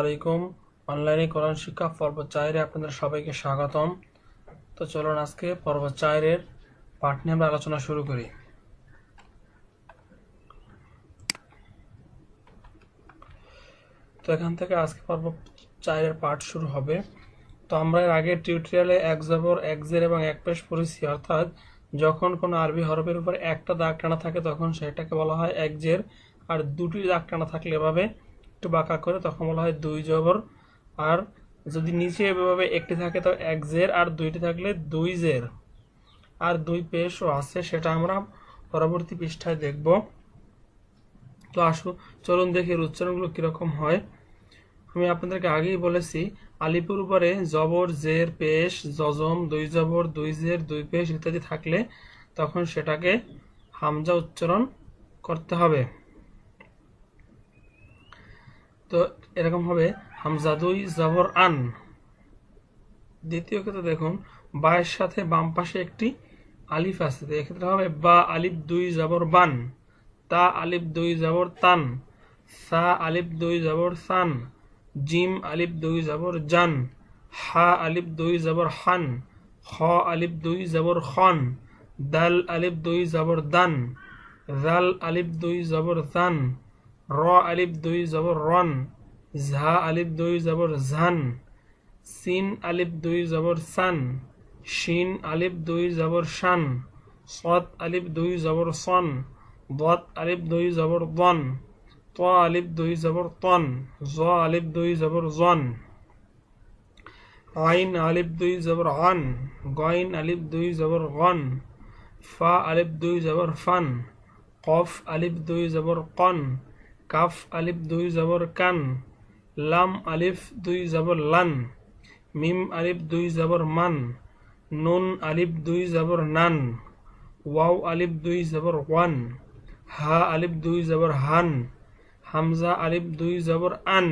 আলাইকুম। অনলাইনে কোরআন শিক্ষা পর্ব চারের আপনাদের সবাইকে স্বাগতম। তো চলুন আজকে পর্ব চারের পাঠ নিয়ে আমরা আলোচনা শুরু করি। তো এখান থেকে আজকে পর্ব চারের পাঠ শুরু হবে। তো আমরা এর আগের টিউটোরিয়ালে এক জবর, এক জের এবং এক পেশ পড়েছি, অর্থাৎ যখন কোনো আরবি হরফের উপর একটা দাগ টানা থাকে তখন সেটাকে বলা হয় এক জের, আর দুটি দাগ টানা থাকলে এভাবে একটু বাঁকা করে, তখন বলা হয় দুই জবর। আর যদি নিচে এভাবে একটি থাকে, তো এক জের, আর দুইটি থাকলে দুই জের। আর দুই পেশও আছে, সেটা আমরা পরবর্তী পৃষ্ঠায় দেখব। তো আসো, চলুন দেখি এর উচ্চারণগুলো কীরকম হয়। আমি আপনাদেরকে আগেই বলেছি, আলিপুর উপরে জবর, জের, পেশ, জজম, দুই জবর, দুই জের, দুই পেশ ইত্যাদি থাকলে তখন সেটাকে হামজা উচ্চারণ করতে হবে। তো এরকম হবে হামজা দুই জবর আন। দ্বিতীয় ক্ষেত্রে দেখুন, বায়ের সাথে বাম পাশে একটি আলিফ আছে, তো এক্ষেত্রে হবে বা আলিফ দুই জবর বান, তা আলিফ দুই জবর তান, সা আলিফ দুই জবর সান, জিম আলিফ দুই জবর জান, হা আলিফ দুই জবর হান খ আলিফ দুই জবর খন, দাল আলিফ দুই জবর দান জাল আলিফ দুই জবর জান র আলিফ দুই জবর রন ঝা আলিফ দুই জবর ঝান সিন আলিফ দুই জবর সান শিন আলিফ দুই জবর শান সদ আলিফ দুই জবর সন দত আলিফ দুই জবর দন ত আলিফ দুই জবর তন জ আলিফ দুই জবর জন আইন আলিফ দুই জবর আন গইন আলিফ দুই জবর গন ফা আলিফ দুই জবর ফান কফ আলিফ দুই জবর কন কাফ আলিফ দুই জবর কান, লাম আলিফ দুই জবর লান, মিম আলিফ দুই জবর মান, নুন আলিফ দুই জবর নান, ওয়াও আলিফ দুই জবর ওয়ান, হা আলিফ দুই জবর হান, হামজা আলিফ দুই জবর আন,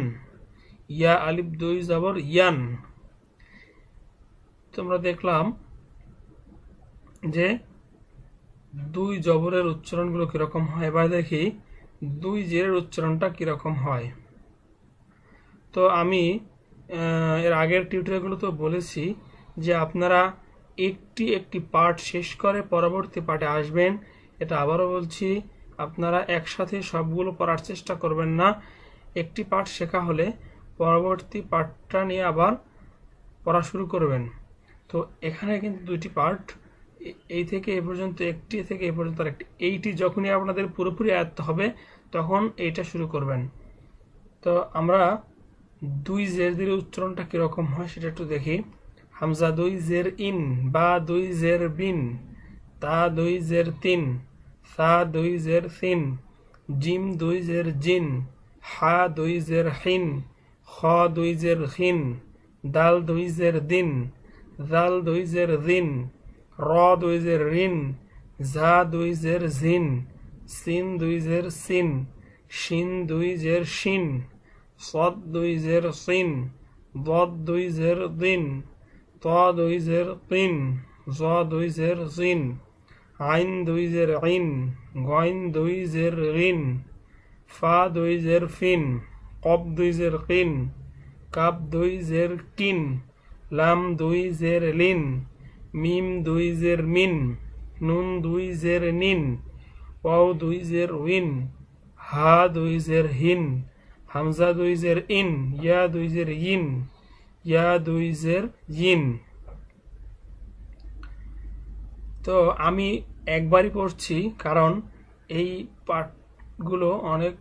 ইয়া আলিফ দুই জবর ইয়ান। তোমরা দেখলাম যে দুই জবরের উচ্চারণগুলো কীরকম হয়? এবার দেখি দুই জেরের উচ্চারণটা কীরকম হয়? তো আমি এর আগের টিউটোরিয়ালগুলো তো বলেছি যে আপনারা একটি একটি পার্ট শেষ করে পরবর্তী পার্টে আসবেন। এটা আবারও বলছি, আপনারা একসাথে সবগুলো পড়ার চেষ্টা করবেন না। একটি পার্ট শেখা হলে পরবর্তী পার্টটা নিয়ে আবার পড়া শুরু করবেন। তো এখানে কিন্তু দুইটি পার্ট এই থেকে এ পর্যন্ত একটি থেকে এ পর্যন্ত আর একটি এইটি যখনই আপনাদের পুরোপুরি আয়ত্ত হবে তখন এইটা শুরু করবেন তো আমরা দুই জের দিলে উচ্চারণটা কীরকম হয় সেটা একটু দেখি হামজা দুই জের ইন বা দুই জের বিন তা দুই জের তিন সা দুই জের সিন জিম দুই জের জিন হা দুই জের হিন খ দুই জের হিন দাল দুই জের দিন জাল দুই জের দিন র দুই জের রিন ঝা দুই জের জিন সিন দুই জের সিন শিন দুই জের শিন সদ দুই জের সিন দদ দুই জের দিন ত দুই জের তিন জ দুই জের জিন আইন দুই জের আইন গইন দুই জের ঋণ ফা দুই জের ফিন কব দুই জের কিন কাপ দুই জের কিন লাম দুই জের লিন মিম দুই জের মিন নুন দুই জের নিন ওয়াও দুই জের উইন, হা দুই জের হিন, হামজা দুই জের ইন, ইয়া দুই জের ইন, ইয়া দুই জের ইন। তো আমি একবারই পড়ছি কারণ এই পাঠগুলো অনেক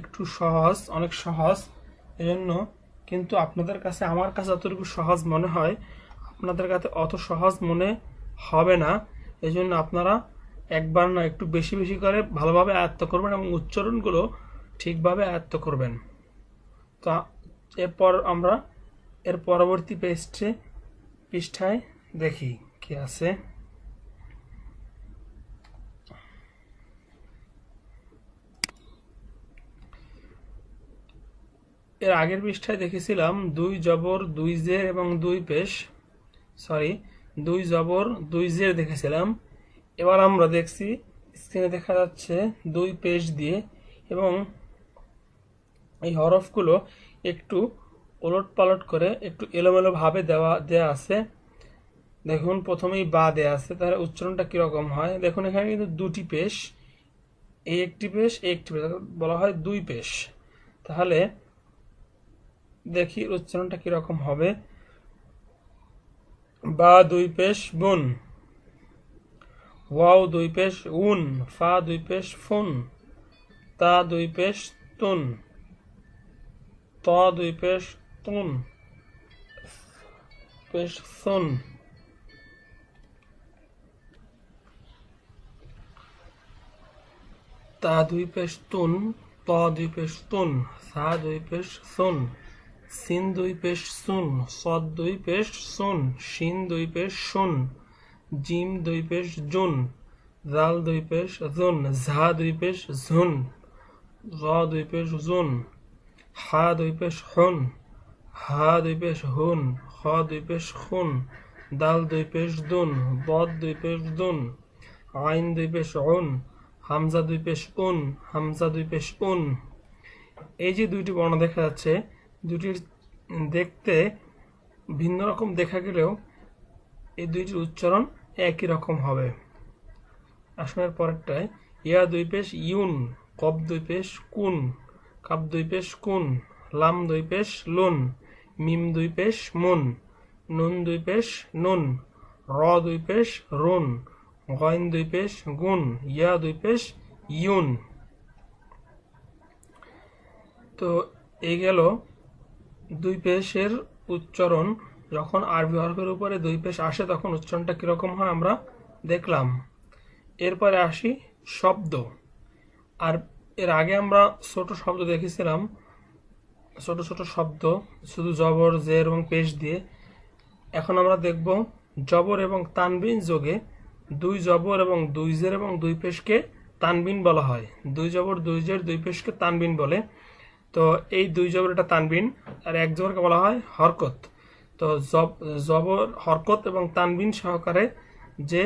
একটু সহজ, অনেক সহজ এজন্য কিন্তু আপনাদের কাছে, আমার কাছে যতটুকু সহজ মনে হয়, আপনাদের কাছে অত সহজ মনে হবে না। এই জন্য আপনারা একবার না একটু বেশি বেশি করে ভালোভাবে আয়ত্ত করবেন এবং উচ্চারণগুলো ঠিকভাবে আয়ত্ত করবেন। তা এরপর আমরা এর পরবর্তী পেজটে পৃষ্ঠায় দেখি কি আছে। এর আগের পৃষ্ঠায় দেখেছিলাম, দুই জবর, দুই জের এবং দুই পেশ। সরি, দুই জবর, দুই জের দেখেছিলাম। এবার আমরা দেখছি স্ক্রিনে দেখা যাচ্ছে দুই পেশ দিয়ে এবং এই হরফগুলো একটু ওলট পালট করে একটু এলোমেলো ভাবে দেওয়া, দেয়া আছে। দেখুন, প্রথমেই বা দেয়া আছে, তাহলে উচ্চারণটা কীরকম হয়? দেখুন, এখানে কিন্তু দুটি পেশ এই একটি পেশ এই একটি পেশ বলা হয় দুই পেশ তাহলে দেখি উচ্চারণটা কীরকম হবে। বা, দুই পেশ বুন। ওয়াও দুই পেশ উন ফা দুই পেশ ফুন তা দুই পেশ তুন ত দুই পেশ তুন পেশ সুন তা দুই পেশ তুন ত দুই পেশ তুন সা দুই পেশ সুন সিন দুই পেশ সুন সদ দুই পেশ সুন শিন দুই পেশ শুন জিম দুই পেশ জুন জাল দুই পেশ জুন ঝা দুই পেশ ঝুন জ দুই পেশ জুন হা দুই পেশ হুন হা দুই পেশ হুন খ দুই পেশ খুন দাল দুই পেশ দুন বদ দুই পেশ দুন আইন দুই পেশ উন হামজা দুই পেশ উন হামজা দুই পেশ উন এই যে দুইটি বর্ণ দেখা যাচ্ছে দুটির দেখতে ভিন্ন রকম দেখা গেলেও এই দুইটির উচ্চারণ একই রকম হবে। আসনের পরেরটায়, ইয়া দুই পেশ ইউন, কব দুই পেশ কুন কাপ দুই পেশ কুন, লাম দুই পেশ লুন, মিম দুই পেশ মুন, নুন দুই পেশ নুন, র দুই পেশ রুন, গইন দুই পেশ গুন, ইয়া দুই পেশ ইউন। তো এই গেল দুই পেশের উচ্চারণ যখন আরবি হরফের উপরে দুই পেশ আসে, তখন উচ্চারণটা কীরকম হয় আমরা দেখলাম। এরপরে আসি শব্দ। আর এর আগে আমরা ছোট শব্দ দেখেছিলাম। ছোট ছোট শব্দ, শুধু জবর, জের এবং পেশ দিয়ে। এখন আমরা দেখব জবর এবং তানবিন যোগে দুই জবর এবং দুই জের এবং দুই পেশকে তানবিন বলা হয়। দুই জবর, দুই জের, দুই পেশকে তানবিন বলে। তো এই দুই জবর এটা তানবিন, আর এক জবরকে বলা হয় হরকত। তো জবর হরকত এবং তানবিন সহকারে যে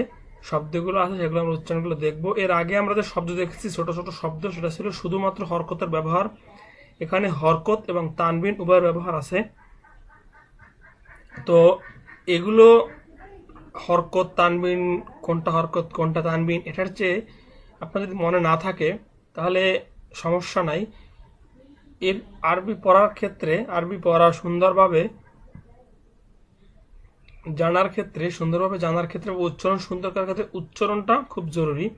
শব্দগুলো আছে সেগুলো আমরা উচ্চারণগুলো দেখব। এর আগে আমরা যে শব্দ দেখেছি, ছোট ছোট শব্দ, সেটা ছিল শুধুমাত্র হরকতের ব্যবহার। এখানে হরকত এবং তানবিন উভয়ের ব্যবহার আছে। তো এগুলো হরকত, তানবিন, কোনটা হরকত, কোনটা তানবিন, এটার চেয়ে আপনার যদি মনে না থাকে, তাহলে সমস্যা নাই। এর আরবি পড়ার ক্ষেত্রে, আরবি পড়া সুন্দরভাবে জানার ক্ষেত্রে, সুন্দরভাবে জানার ক্ষেত্রে উচ্চারণ সুন্দর করার ক্ষেত্রে উচ্চারণটা খুব জরুরি।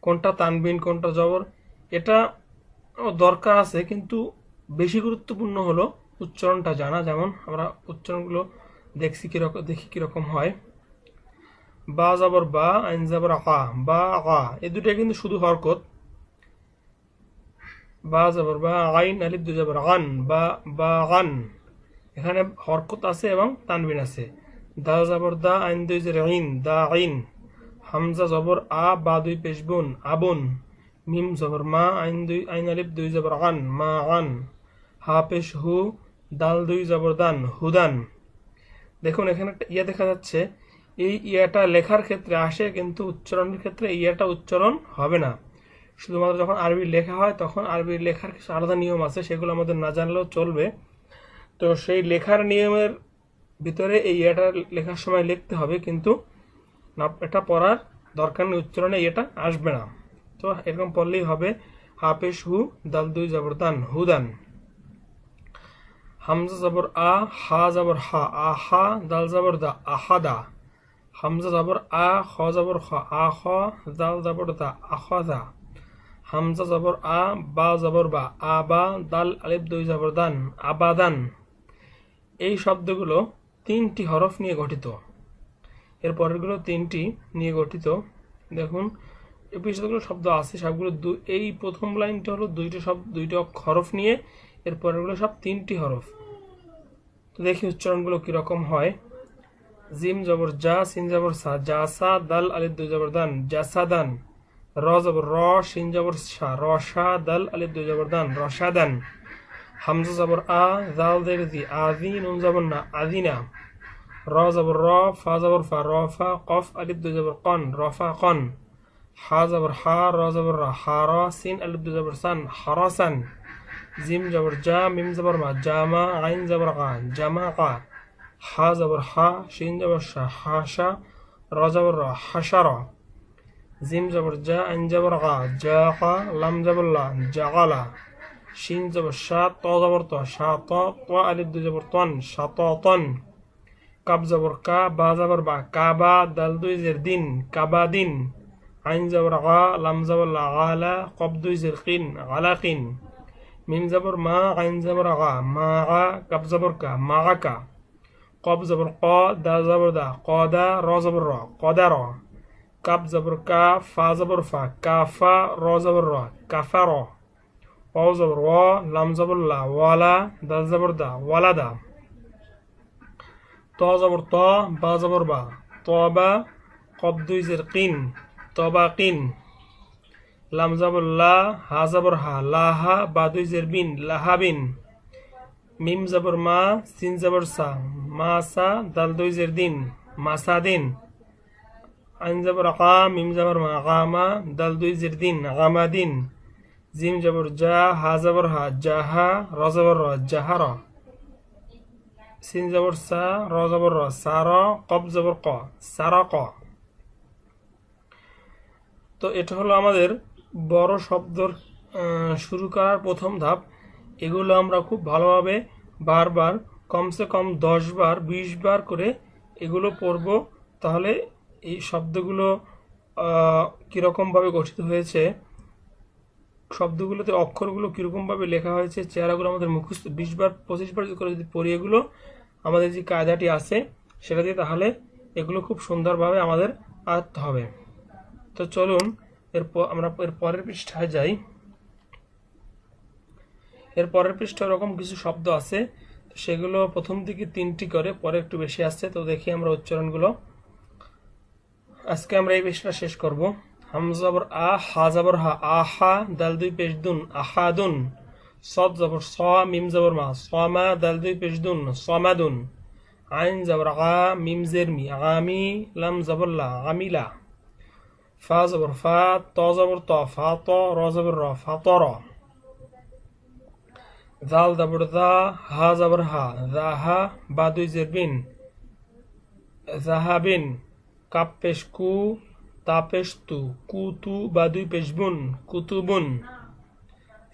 কোনটা তানবিন, কোনটা জবর, এটা দরকার আছে, কিন্তু বেশি গুরুত্বপূর্ণ হলো উচ্চারণটা জানা। যেমন আমরা উচ্চারণগুলো দেখছি কীরকম, দেখি কীরকম হয়। বা যাবর বা, আইন যাবর আ, বা, আ, এই দুটো কিন্তু শুধু হরকত। বা যাবর বা, আইন, আলিফ দু যাবর আন, বা বা, আন। এখানে হরকত আছে এবং তানবিন আছে। দা যাবর দা, আইন দুই জের আইন দা আইন। হামজা জবর আ, বা দুই পেশবুন, আবুন। মিম জবর মা, আইন দুই, আইন আলিফ দুই জবর আন, মা আন। হা পেশ হু, দাল দুই জবর দান হুদান দেখুন, এখানে একটা ইয়া দেখা যাচ্ছে। এই ইয়াটা লেখার ক্ষেত্রে আসে, কিন্তু উচ্চারণের ক্ষেত্রে ইয়াটা উচ্চারণ হবে না। শুধুমাত্র যখন আরবি লেখা হয়, তখন আরবি লেখার কিছু আলাদা নিয়ম আছে, সেগুলো আমাদের না জানলেও চলবে। তো সেই লেখার নিয়মের ভিতরে এই ইয়েটা লেখার সময় লিখতে হবে, কিন্তু এটা পড়ার দরকার নেই, উচ্চারণে এটা আসবে না। তো এরকম পড়লেই হবে হাফেশ হু, দাল দুই, জবরদান, হুদান। হামজা জবর আ, হা জবর হা আহা দাল জবর দা আহা আহাদা হামজা জবর আ, খ জবর খ, আ, খ, দাল জবর দা আখাদা হামজা জবর আ, বা জবর বা, আ, বা, দাল আলিফ দুই জবর দান আবাদান। এই শব্দগুলো তিনটি হরফ নিয়ে গঠিত। এর পরেরগুলো তিনটি নিয়ে গঠিত। দেখুন এই শব্দ আছে, সবগুলো এই প্রথম লাইনটা হলো দুইটা শব্দ দুইটা হরফ নিয়ে, এর পরেরগুলো সব তিনটি হরফ। তো দেখি উচ্চারণগুলো কীরকম হয়। জিম জবর জা, সিন জবর সা, জা সা, দাল, আলিফ, দুই জবর দান জাসাদান র জবর র, সিন জবর সা রসা দাল, আলিফ, দুই জবর দান রসাদান হামজা জবর আ জাল দের জি আজি নুন জবর না আদিনা র জবর র ফা জবর ফা র ফা কফ আলিফ দুই জবর কন রফা কন হা জবর হা র জবর র হা র সিন আলিফ দুই জবর সান হরসান জিম জবর জা মিম জবর মা জামা আইন জবর আ জামা আ হা জবর হা শিন জবর শা হাসা র জবর র হাসার জিম জবর জা আইন জবর আ জা আ লাম জবর লা জাগালা শিন জবর শা, ত জবর ত, শা, ত আলিফ দু জবর তন, শা, ত, তন। কাব জবর কা, বা জবর বা কাবা দাল দুই জের দিন কাবা দিন। আইন জবর গা, লাম জবর লা গালা কব দুই জের কিন গালা কিন মিম জবর মা, আইন জবর গা, মা, গা, কাব জবর কা, মা কা। কব জবর ক, দা জবর দা, ক, দা, র জবর র কদা র। কাব জবর কা, ফা জবর ফা কাফা র জবর র কাফা র। ওয়াও জবর ওয়া লাম জবর লা, ওয়ালা, দাল জবর দা, ওয়ালা দা। ত জবর ত, বা জবর বা। তবা কব দুই জের কিন তবা কিন। লাম জবর লা, হা জবর হা লাহা বা দুই জের বিন লাহা বিন। মিম জবর মা, সিন জবর সা, মা সা, দাল দুই জের দিন মাসা দিন। আইন জবর আকা মিম জবর মা আকামা দাল দুই জের দিন আকামা দিন। জিম জবর জা হা জবর হা জাহা র জবর র জাহার সিন জবর সা, র জবর র সার কব জবর ক সার ক। তো এটা হলো আমাদের বড় শব্দর শুরু করার প্রথম ধাপ। এগুলো আমরা খুব ভালোভাবে বারবার, কমসে কম দশ বার বিশ বার করে এগুলো পড়ব। তাহলে এই শব্দগুলো কীরকমভাবে গঠিত হয়েছে? শব্দগুলোতে অক্ষরগুলো কীরকমভাবে লেখা হয়েছে, চেহারাগুলো আমাদের মুখস্থ, বিশ বার, পঁচিশ বার করে যদি পড়ি এগুলো, আমাদের যে কায়দাটি আছে সেটা দিয়ে তাহলে এগুলো খুব সুন্দরভাবে আমাদের আয়ত্ত হবে। তো চলুন, এরপর আমরা এর পরের পৃষ্ঠায় যাই। এর পরের পৃষ্ঠা এরকম কিছু শব্দ আছে, তো সেগুলো প্রথম দিকে তিনটি করে, পরে একটু বেশি আসছে, তো দেখি আমরা উচ্চারণগুলো। আজকে আমরা এই পৃষ্ঠা শেষ করব। হামজাবর আ, হা জবর হা আহা দাল দুই দুন আহাদুন সদ জবর স, মিম জবর মা সমা দাল দুই পেশ দুন সমাদুন আইন জবর আ, মিম জের মি আমি লাম জবর লা আমিলা ফা জবর ফা, ত জবর ত, ফা, ত, র জবর র, ফা, ত, র। জাল জবর দা হা জবর হা জাহা বা দুই জের বিন। কাপ পেশ তাপেস্তু কুতু বা দুই পেশবুন কুতুবুন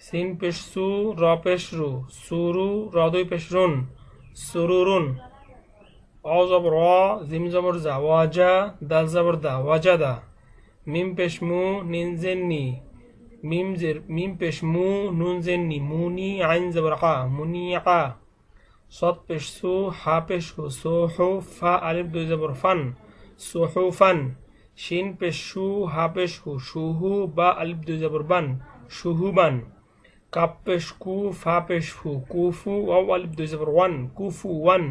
সিন পেশু র পেশরু সুরু রদুই পেশরুন সুরুরুন অ জবর অ, জিম জবর জা ওয়াজা দাল জবর দা ওয়াজাদা মিম পেশমু নিন জেননি মিম জের, মিম পেশমু নুন জেননি মুনি আইন জবর আ মুনি আ সৎ পেশসু হা পেশু সোহু ফা, আলিফ দুই জবর ফান সোহু ফান। শিন পেশ সু হা পেশ হু সুহু বা আলিফ দুই জবর বান সুহুবান কাপ পেশ কু ফা পেশ ফু কুফু ওয়াও আলিফ দুই জবর ওয়ান, কুফু ওয়ান।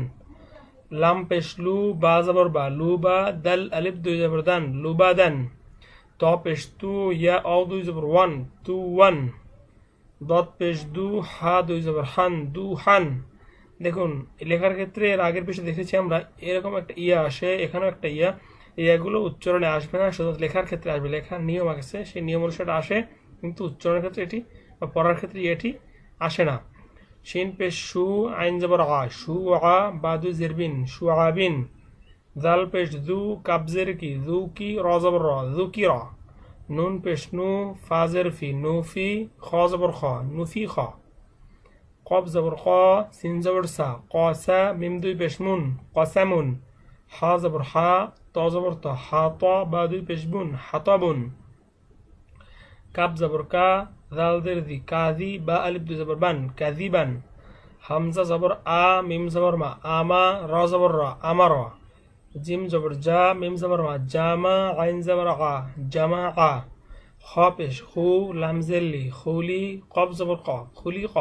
লাম পেশ লু বা জবর বা, লু বা দাল আলিফ দুই জবর দান লুবাদান ত পেশ তু ইয়া অও দুই জবর ওয়ান, তু ওয়ান। দত পেশ দু হা দুই জবর হান, দু হান। দেখুন, লেখার ক্ষেত্রে এর আগের পেশে দেখেছি আমরা, এরকম একটা ইয়া আসে, এখানেও একটা ইয়া। ইয়াগুলো উচ্চারণে আসবে না, শুধু লেখার ক্ষেত্রে আসবে। লেখার নিয়ম আছে, সেই নিয়ম অনুসারে আসে, কিন্তু উচ্চারণের ক্ষেত্রে এটি বা পড়ার ক্ষেত্রে এটি আসে না। শিন পেশ সু আইন জবর আ সু আ বাদু জেরবিন সু আবিন জাল পেশ দু কাবজের কি, দু কি র জবর র, দু কি র। নুন পেশ নু ফাজের ফি নুফি খ জবর খ নুফি খ। কব জবর ক সিন জবর সা কসা মিম দুই পেশ মুন হা জবর হা ত জবর ত, হা বা দুই পেশ বুন হাতাবুন কাব জবর কা, জাল দের দি কাজি বা আলিফ দুই জবর বান কাজিবান হামজা জবর আ, মিম জবর মা আমা র জবর র আমার জিম জবর জা, মিম জবর মা জামা আইন জবর আ জামা আ। খ পেশ খু লামজেল্লি খুলি কব জবর ক খুলি ক।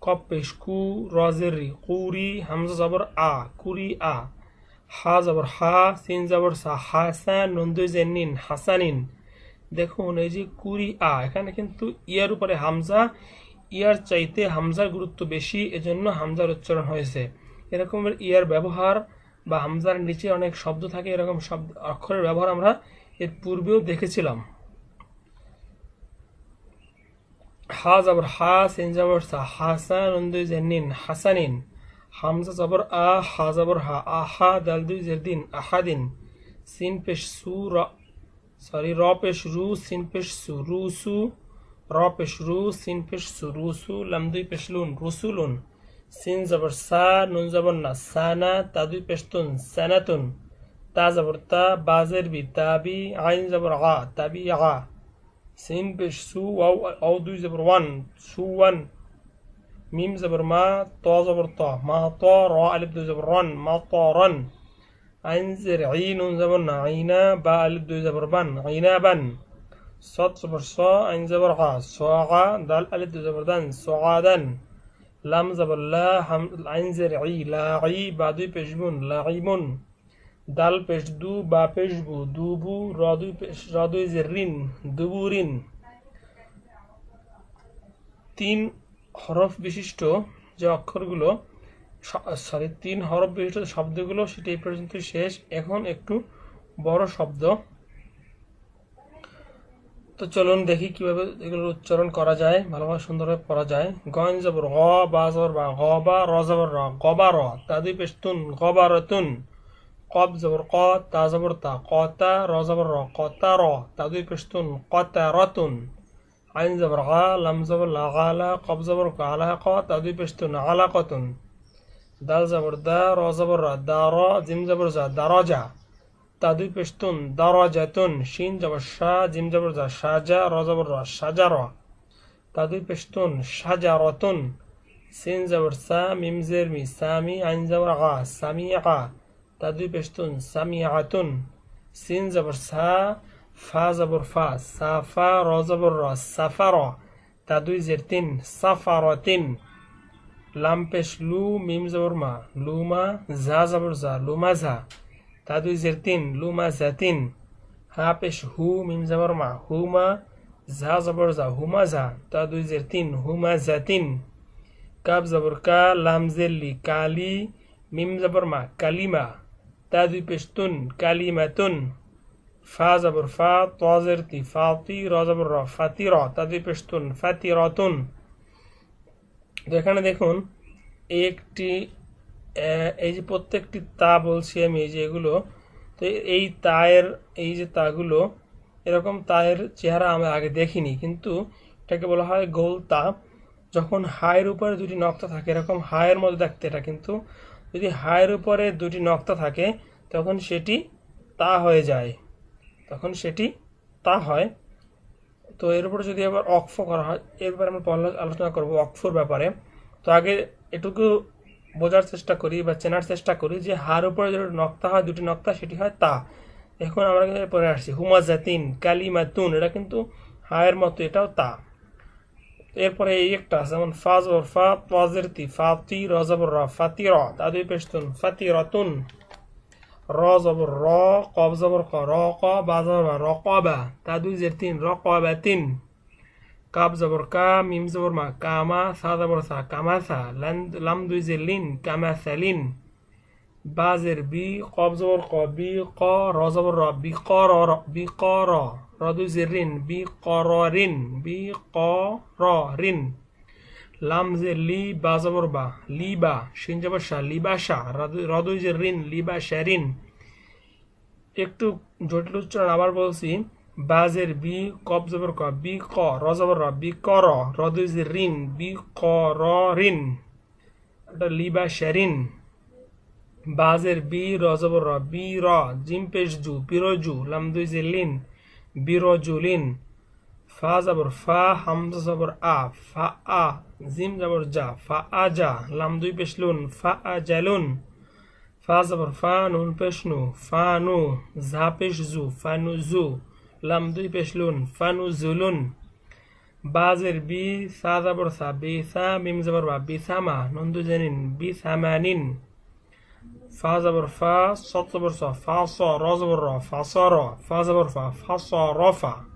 কব পেশ কু রজেরি কুরি হামজা জবর আ কুরি আ। হা জবর হা সিন জবর সা হাসান নন্দুই জেনিন হাসানিন দেখুন, এই যে কুরি আ, এখানে কিন্তু ইয়ার উপরে হামজা ইয়ার চাইতে হামজার গুরুত্ব বেশি এজন্য হামজার উচ্চারণ হয়েছে এরকম ইয়ার ব্যবহার বা হামজার নিচে অনেক শব্দ থাকে, এরকম শব্দ, অক্ষরের ব্যবহার আমরা এর পূর্বেও দেখেছিলাম। হা জবর হা সিন জবর সা হাসান নুন দুই জের নিন। হাসানিন حمزه زبر آ ح زبر ح آها دلدوی زردین احدین سین پیش سو را ساری را پیش رو سین پیش سو روسو را پیش رو سین پیش سو روسو لمدوی پیش لون رسولون سین زبر سا نون زبر نا سانا تادوی پیشتون سنتون تا زبر تا بازر بی تابی عین زبر عا تابی عا سین پیش سو او, او دوی زبر وان سو وان. ميم زبر ما طا زبر طا. ما طا راء ألف دو زبر رن. ما طارن عين زر عين زبر عينا باء ألف دو زبر بن. عينا بن. صاد زبر صا عين زبر عا صاعا دال ألف دو زبر دن. صعادا لام زبر لا هم انزر عي. لا عي لاعي با لا بيجبون لاعيبون دال پیش دو با پیش بو. دو بو را دوی پیش را دوی زرین. دبورین تین হরফ বিশিষ্ট যে অক্ষরগুলো সরি তিন হরফ বিশিষ্ট শব্দগুলো, সেটি পর্যন্ত শেষ। এখন একটু বড় শব্দ। তো চলুন দেখি কীভাবে এগুলোর উচ্চারণ করা যায়, ভালোভাবে সুন্দরভাবে পড়া যায়। গন জবর, গ, বা জবর, বা গ, বা র জবর, র গবা র, তা তাদুই পেশতুন গবা রতুন কব জবর, ক, তা জবর, তা কতা র জবর, র কতা র, তা তাদুই পেশতুন কতা রতুন عین زبر غا لم زبر لا غالا قب زبر علاقه تدوی پشتون علاقتون دال زبر دا را زبر را دارا زم زبر زا دراجه تدوی پشتون دراجتون شین زبر شا زم زبر زا شاجه را زبر را شجره تدوی پشتون شجرتون سین زبر سا میم زیر می سامی عین زبر غا سمیعه تدوی پشتون سمیعتون سین زبر سا তা দুই ফা জবর ফা সাফা র জবর র সাফার তা দুই জের তিন সাফারতিন লাম পেশ লু, মিম জবর মা লুমা জা জবর জা লুমা জা তাদুই জের তিন লুমা জাতিন হা পেশ হু, মিম জবর মা হুমা জা জবর জা হুমা জা তাদুই জের তিন হুমা জাতিন কাব জবর কা, লাম জেল্লি কালি, মিম জবর মা, কালিমা। তাদুই পেশ তুন কালিমাতুন ফা ফা তি ফাতি র র ফাতি র তাদুই পেশ তুন ফাতি রতুন এখানে দেখুন, একটি এই যে প্রত্যেকটি তা বলছি আমি, এই যে এগুলো, তো এই তায়ের, এই যে তাগুলো, এরকম তায়ের চেহারা আমি আগে দেখিনি, কিন্তু এটাকে বলা হয় গোল তা। যখন হায়ের উপরে দুটি নক্তা থাকে, এরকম হায়ের মধ্যে দেখতে এটা, কিন্তু যদি হায়ের উপরে দুটি নক্তা থাকে, তখন সেটি তা হয়ে যায়। তখন সেটি তা হয়। তো এর উপরে যদি আবার অক্ফ করা হয় এর ব্যাপারে আমরা আলোচনা করব অক্ফর ব্যাপারে। তো আগে এটুকু বোঝার চেষ্টা করি বা চেনার চেষ্টা করি যে হার উপরে যে নক্তা হয়, দুটি নক্তা, সেটি হয় তা। এখন আমরা কিন্তু পরে আসছি। হুমাজাতিন কালিমাতুন, এটা কিন্তু হায়ের মতো, এটাও তা। এরপরে এই একটা আছে, যেমন ফাজ ওর ফা তোয়াজের তি, ফাতি রজবর ফাতি র তাদের পেশতুন ফাতি রতুন র জবর র কব জবর ক র ক বা জবর র ক বা তা দুই জের তিন র ক বা তিন কাব জবর কা মিম জবর মা কামা সা জবর সা কামা সা লাম দুই জের লিন কামা সালিন বা জের বি কব জবর ক বি ক র জবর র বি ক র বি ক র র দুই জের রিন বি ক র রিন বি ক লাম জের লি বা লি বা শিন লিবা শা র দুই জের রিন লিবা শা রিন। একটু জটিল উচ্চারণ আবার বলছি। বাজের বি, কব জবর ক, বি, ক, র জবর র বি, ক, র। র দুই যে রিন, বি, ক, র, রিন। এটা লিবা শেরিন বাজের বি, র জবর র বি, র জিম পেশ জু বিরজু লাম দুই যে লিন, বিরজু লিন। ফা জবর ফা, হামজা জবর আ, ফা আ, জিম জবর যা ফা আ যা লাম দুই পেশ লুন, ফা আ জালুন ফা জবর ফা, নুন পেশ নু, ফা নু ঝা পেশ জু, ফা নু জু, লাম দুই পেশলুন ফানু জুলুন বাজের বি সা জাবর সা, বি সা, মিম জাবর বা, বি সামা নন্দু জানিন বি সামানিন ফা জাবর ফা, সত জাবর সা, ফা স, র জাবর র, ফা স, র, ফা জাবর ফা ফা স, র, ফা।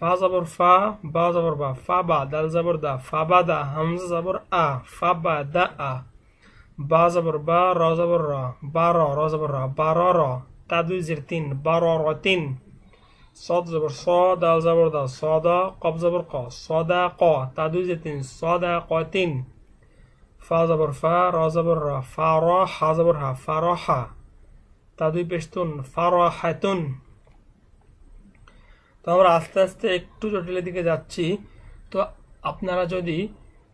ফা জাবর ফা, বা জাবর বা, ফা বা, দাল জাবর দা, ফা বা দা, হামজা জাবর আ, ফা বা দা আ, বা জাবর বা, র জাবর র, বা র র জাবর র, বা র র, তা দুই জের তিন, বা র র তিন, সদ জবর স, দাল জবর দা সদা কব জবর ক সদা ক, তা দুই যে তিন সদা ক তিন, ফা জবর ফা, র জবর র, ফা র হা জবর হা ফা র হা তা আমরা আস্তে আস্তে একটু জটিলের দিকে যাচ্ছি। তো আপনারা যদি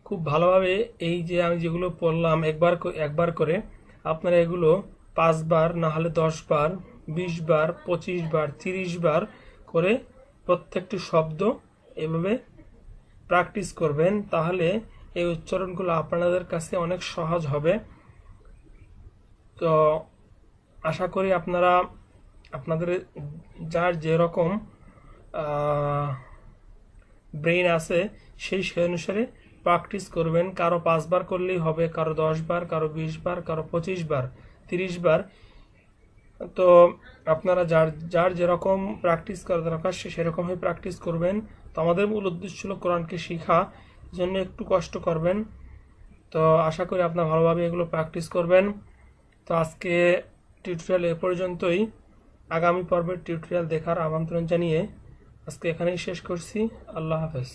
খুব ভালোভাবে এই যে আমি যেগুলো পড়লাম একবার একবার করে, আপনারা এগুলো পাঁচবার না হলে দশ বার বিশ বার পঁচিশ বার তিরিশ বার করে প্রত্যেকটি শব্দ এভাবে প্র্যাকটিস করবেন, তাহলে এই উচ্চারণগুলো আপনাদের কাছে অনেক সহজ হবে। তো আশা করি আপনারা, আপনাদের যার যেরকম ব্রেইন আছে, সেই সেই অনুসারে প্র্যাকটিস করবেন। কারও পাঁচবার করলেই হবে, কারও দশ বার কারও বিশ বার কারও পঁচিশ বার তিরিশ বার তো আপনারা যার যার যেরকম প্র্যাকটিস করা দরকার, সে সেরকমই প্র্যাকটিস করবেন। তো আমাদের মূল উদ্দেশ্য ছিল কোরআনকে শেখা, জন্য একটু কষ্ট করবেন। তো আশা করি আপনারা ভালোভাবে এগুলো প্র্যাকটিস করবেন। তো আজকে টিউটোরিয়াল এ পর্যন্তই। আগামী পর্বের টিউটোরিয়াল দেখার আমন্ত্রণ জানিয়ে আজকে এখানেই শেষ করছি আল্লাহ হাফেজ